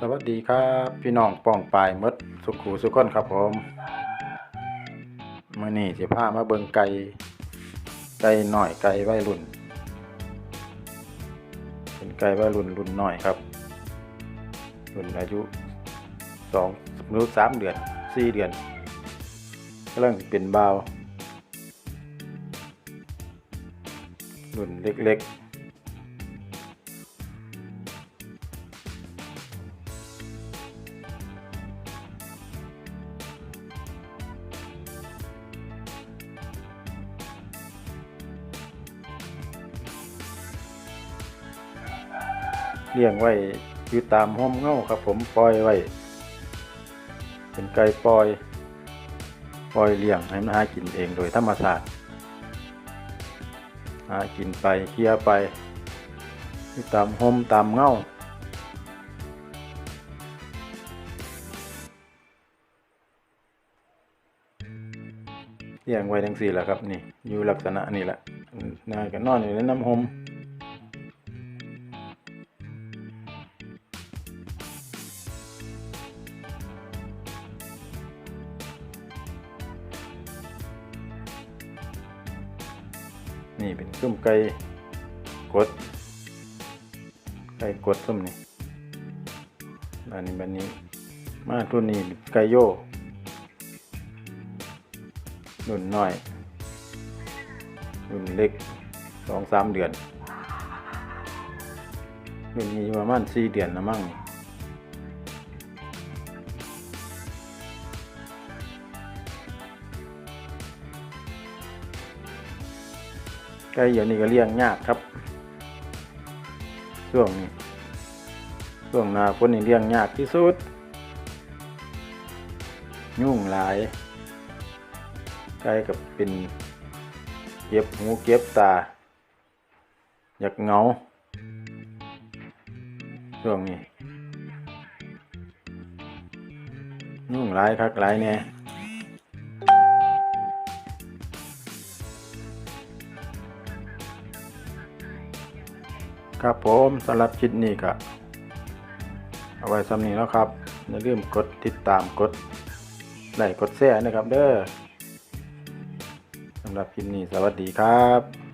สวัสดีครับพี่น้องป้องปลายมดสุขูสุขคนครับผมมื่อนี้สิพามาเบิ่งไก่ไก่หน่อยไก่วัยรุ่น เป็นไก่วัยรุ่นรุ่นหน้อยครับรุ่นอายุสองหรือสามเดือนสี่เดือนกำลังเป็นเบารุ่นเล็กๆ เลี้ยงไว้อยู่ตามห้อมเงาครับ ผมปล่อยไว้ เป็นไก่ปล่อย ปล่อยเลี้ยงให้มันหากินเองโดยธรรมชาติหากินไปเคลียร์ไปอยู่ตามห้มตามเงาเลี้ยงไว้ทั้งสี่แหละครับนี่อยู่ลักษณะนี่แหละนายก็นอนอยู่ในน้ำหม นี่เป็นซุ้มไก่กด ไก่กดซุ้มนี่อันนี้บันนี้ มาตัวนี้ไก่โยรุ่นน้อยรุ่นเล็กสองสามเดือนรุ่นนี้ประมาณสี่เดือนนะมั่งนี่ ไก่เดี๋ยวนี้ก็เลี้ยงยากครับช่วงนี้ช่วงหนาฝนนี่เลี้ยงยากที่สุด ยุ่งหลายใกล้กับเป็นเก็บหูเก็บตา อยากเงาช่วงนี้ยุ่งหลายคักหลายเนี่ ครับผมสำหรับคลิปนี้ก็เอาไว้สำนีแล้วครับอย่าลืมกดติดตามกดไลค์กดแชร์นะครับเด้อสำหรับคลิปนี้สวัสดีครับ